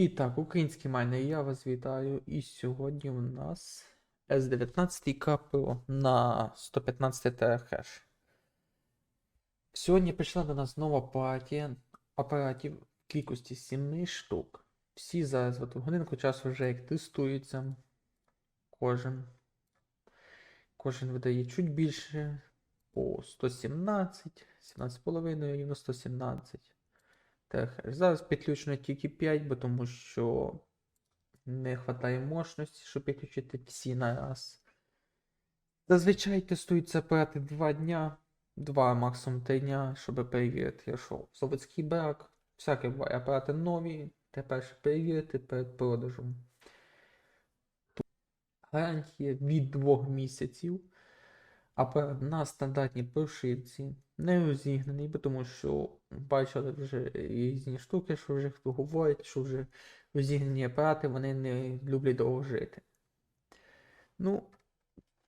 І так, українські майни, я вас вітаю. І сьогодні у нас S19 КПО на 115 ТРХ. Сьогодні прийшла до нас нова партія апаратів в кількості 7 штук. Всі зараз в годинку часу вже як тестуються. Кожен. Кожен видає чуть більше по 117, 17,5 рівно 117. Так, зараз підключено тільки 5, бо тому що не вистачає мощності, щоб підключити всі на раз. Зазвичай тестуються апарати 2 дня, 2 максимум 3 дня, щоб перевірити, що заводський брак. Всяке буває. Апарати нові, тепер перевірити перед продажем. Гарантія від 2 місяців. Апарат на стандартній прошивці, не розігнаний, тому що бачили вже різні штуки, що вже хто говорить, що вже розігнані апарати вони не люблять довго жити. Ну,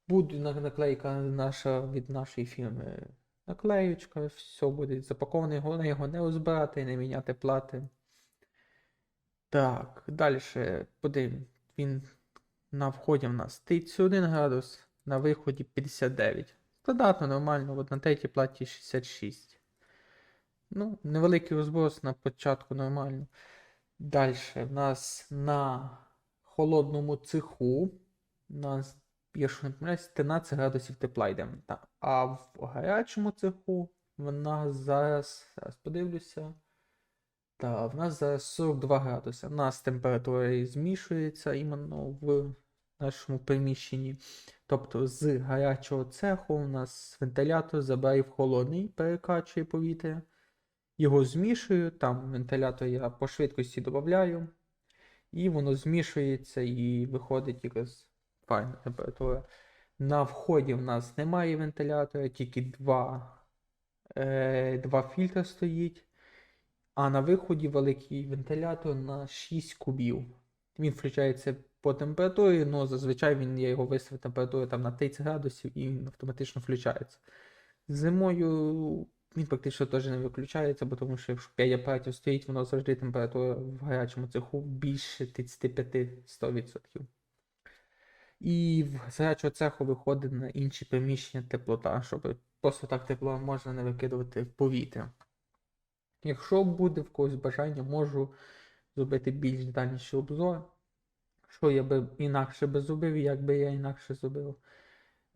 буде наклейка наша від нашої фірми. Наклеючка, все буде запаковане, головне його не розбирати, не міняти плати. Так, далі подивимо. Він на вході в нас 31 градус, на виході 59. Стандартно, нормально, от на третій платі 66. Ну, невеликий розброс на початку нормально. Далі в нас на холодному цеху. У нас, якщо не помиляюсь, 13 градусів тепла йде. А в гарячому цеху в нас зараз, зараз подивлюся. Та в нас зараз 42 градуси. У нас температура змішується іменно в нашому приміщенні. Тобто з гарячого цеху у нас вентилятор забирає в холодний, перекачує повітря. Його змішую, там вентилятор я по швидкості додаю, і воно змішується і виходить якась файна температура. На вході в нас немає вентилятора, тільки два, е, два фільтри стоїть. А на виході великий вентилятор на 6 кубів. Він включається по температурі, але зазвичай він я його виставив температуру там на 30 градусів і він автоматично включається. Зимою він практично теж не виключається, бо тому що якщо 5 апаратів стоїть, воно завжди температура в гарячому цеху більше 35-100%. І в- гарячого цеху виходить на інші приміщення теплота, щоб просто так тепло можна не викидувати в повітря. Якщо буде в когось бажання, можу зробити більш детальніший обзор. Що я би інакше би зробив, як би я інакше зробив.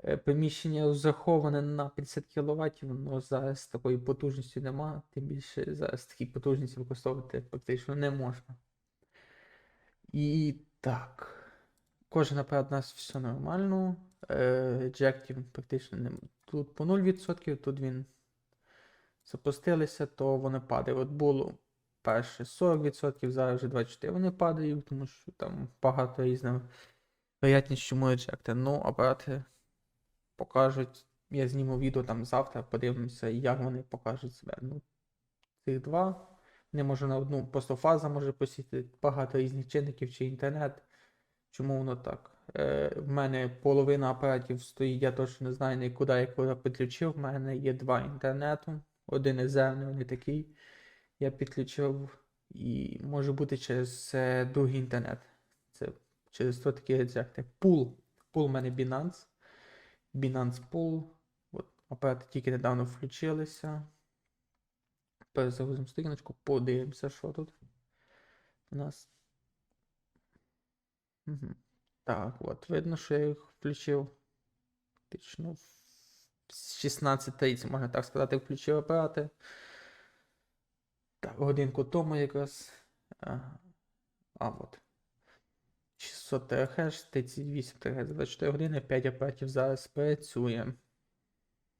Е, Приміщення заховане на 50 кВт, воно зараз такої потужності нема, тим більше зараз такі потужності використовувати практично не можна. І так. Кожен апарат у нас все нормально. Е, Джектів практично не тут по 0%, тут він запустилися, то вони падають. От було перше 40%, зараз вже 24% вони падають, тому що там багато різних вероятність, що можуть джекти. Ну, апарати покажуть. Я зніму відео там завтра, подивимося, як вони покажуть себе. Ну, цих два. Не може на одну просто фаза може посіти багато різних чинників чи інтернет. Чому воно так? Е, в мене половина апаратів стоїть, я точно не знаю нікуди я куди підключив. В мене є два інтернету. Один резервний, один такий. Я підключив і може бути через другий інтернет. Це через то такі рецепти. Пул. Пул в мене Binance. Binance Pool. От, апарати тільки недавно включилися. Перезагрузимо сторіночку, подивимося, що тут у нас. Угу. Так, от, видно, що я їх включив. Фактично в 16.30, можна так сказати, включив апарати. Так, годинку тому якраз. Ага. А, от. 600 ТРХ, 38 ТРХ за 24 години, 5 апаратів зараз працює.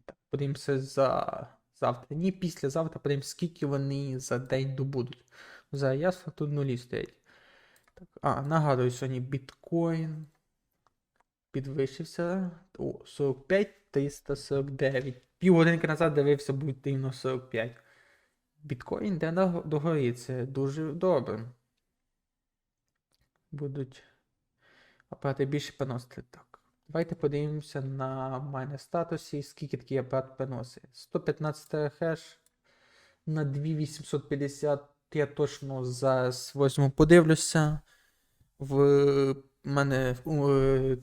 Так, подивимося за завтра. Ні, післязавтра подивимося, скільки вони за день добудуть. Зараз ясно, тут нулі стоять. Так, а, нагадую, сьогодні біткоін підвищився. О, 45 349. Півгодинки назад дивився, будь рівно 45. Біткоін йде догорі, це дуже добре. Будуть апарати більше приносити. Так. Давайте подивимося на мене статусі, скільки такий апарат приносить. 115 хеш на 2850 я точно зараз возьму, подивлюся. В мене е,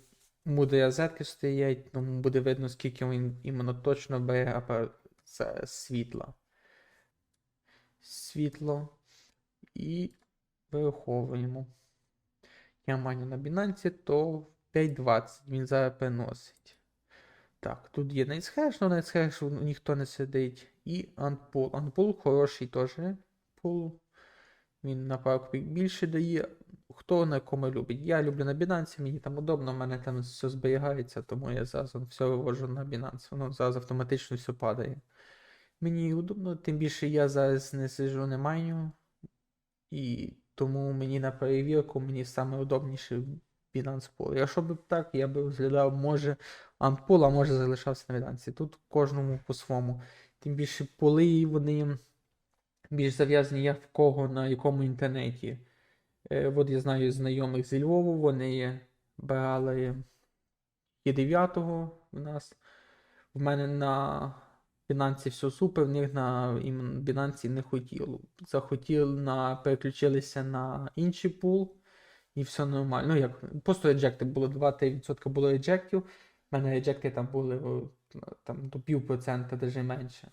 буде розетки стоять, тому буде видно, скільки він іменно точно бере апарат світла. Світло. І вираховуємо. Я маю на Binance, то 5.20 він зараз приносить. Так, тут є NiceHash, але NiceHash ніхто не сидить. І Unpool. Unpool хороший теж пул. Він на пару більше дає. Хто на кому любить. Я люблю на Binance, мені там удобно, в мене там все зберігається, тому я зараз все вивожу на Binance. Воно зараз автоматично все падає. Мені удобно, тим більше я зараз не сижу, не майню. І тому мені на перевірку мені саме удобніше Binance Pool. Якщо б так, я б розглядав, може Unpool, а може залишався на Binance. Тут кожному по-своєму. Тим більше поли вони більш зав'язані як в кого на якому інтернеті. Е, от я знаю знайомих зі Львову, вони брали є 9 в нас. В мене на Binance все супер, в них на Binance не хотіло. Захотіли на переключилися на інший пул, і все нормально. Ну, як, просто реджекти було 2-3% було реджектів. У мене реджекти там були там, до пів процента, навіть менше.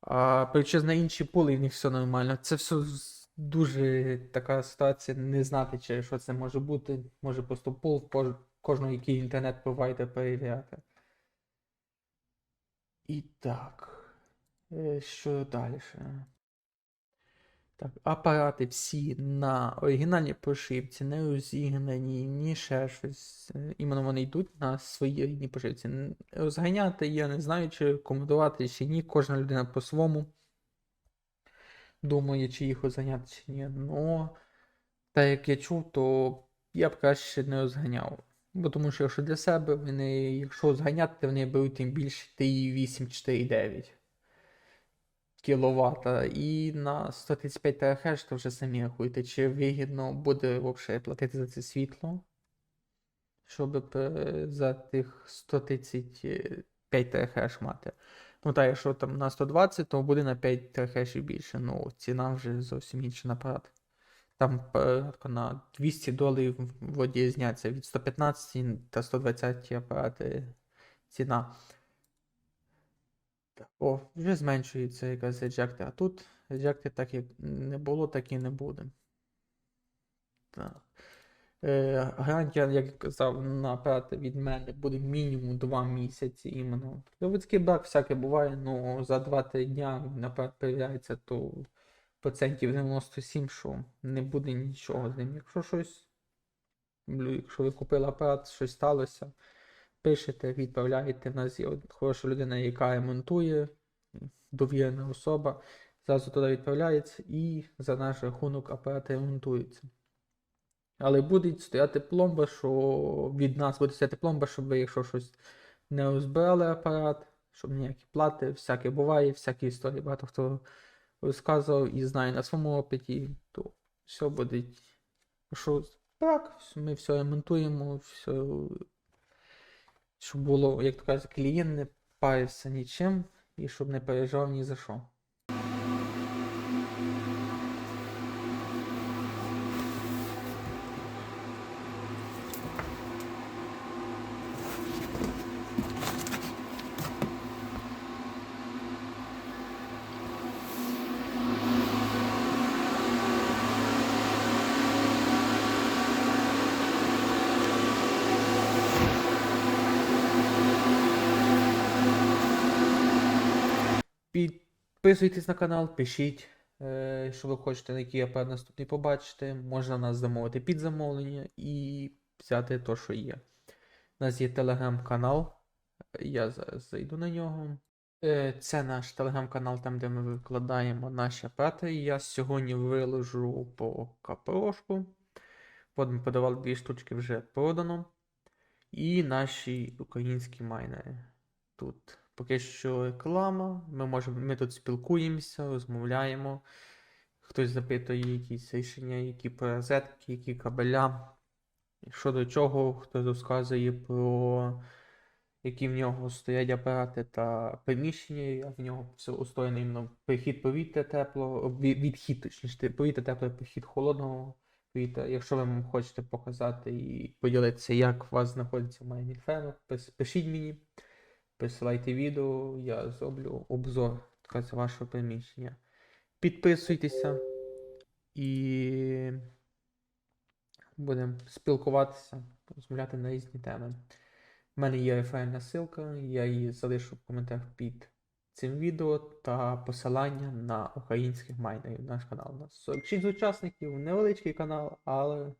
А переключилися на інші пули, і в них все нормально. Це все дуже така ситуація, не знати, чи що це може бути. Може просто пул в кож- кожного, який інтернет-провайдер перевіряти. І так. Е, Що далі? Так, апарати всі на оригінальній прошивці, не розігнані, ні ще щось. Е, Іменно вони йдуть на своїй рідній прошивці. Розганяти я не знаю, чи коментувати, чи ні. Кожна людина по-своєму думає, чи їх розганяти, чи ні. Ну, так як я чув, то я б краще не розганяв. Бо тому що якщо для себе, вони, якщо зганяти, то вони беруть тим більше 3,8, 4,9 кіловата. І на 135 ТХ то вже самі рахуйте, чи вигідно буде взагалі платити за це світло, щоб е, за тих 135 ТХ мати. Ну так, якщо там на 120, то буде на 5 ТХ більше. Ну, ціна вже зовсім інша на апарат. Там порядка на 200 доларів воді зняться від 115 та 120 апарати ціна. О, вже зменшується якась реджекти, а тут реджекти так як не було, так і не буде. Так. Е, гарантія, як я казав, на апарати від мене буде мінімум 2 місяці іменно. Заводський брак всяке буває, ну за 2-3 дня апарат перевіряється, то процентів 97, що не буде нічого з ним. Якщо щось, якщо ви купили апарат, щось сталося, пишете, відправляєте. В нас є хороша людина, яка ремонтує, довірена особа. Зразу туди відправляється і за наш рахунок апарат ремонтується. Але буде стояти пломба, що від нас буде стояти пломба, щоб якщо щось не розбирали апарат, щоб ніякі плати, всяке буває, всякі історії. Багато хто розказував і знає на своєму опиті, то все буде. Що так, ми все ремонтуємо, все щоб було, як то кажуть, клієнт не парився нічим і щоб не переживав ні за що. Підписуйтесь на канал, пишіть, е, що ви хочете, на який апарат наступний побачити. Можна нас замовити під замовлення і взяти то, що є. У нас є телеграм-канал. Я зараз зайду на нього. Е, Це наш телеграм-канал, там, де ми викладаємо наші апарати. Я сьогодні виложу по КПОшку. От ми подавали дві штучки вже продано. І наші українські майнери. Тут поки що реклама. Ми можемо, ми тут спілкуємося, розмовляємо. Хтось запитує якісь рішення, які розетки, які кабеля. Що до чого, хто розказує про які в нього стоять апарати та приміщення, а в нього все устроєно іменно перехід повітря теплого, ві- відхід, точніше, повітря теплого, перехід холодного повітря. Якщо ви хочете показати і поділитися, як у вас знаходиться в фермах, пишіть мені, присилайте відео, я зроблю обзор сказати, вашого приміщення. Підписуйтеся і будемо спілкуватися, розмовляти на різні теми. У мене є реферальна ссылка, я її залишу в коментарях під цим відео та посилання на українських майнерів. Наш канал. У нас 46 учасників, невеличкий канал, але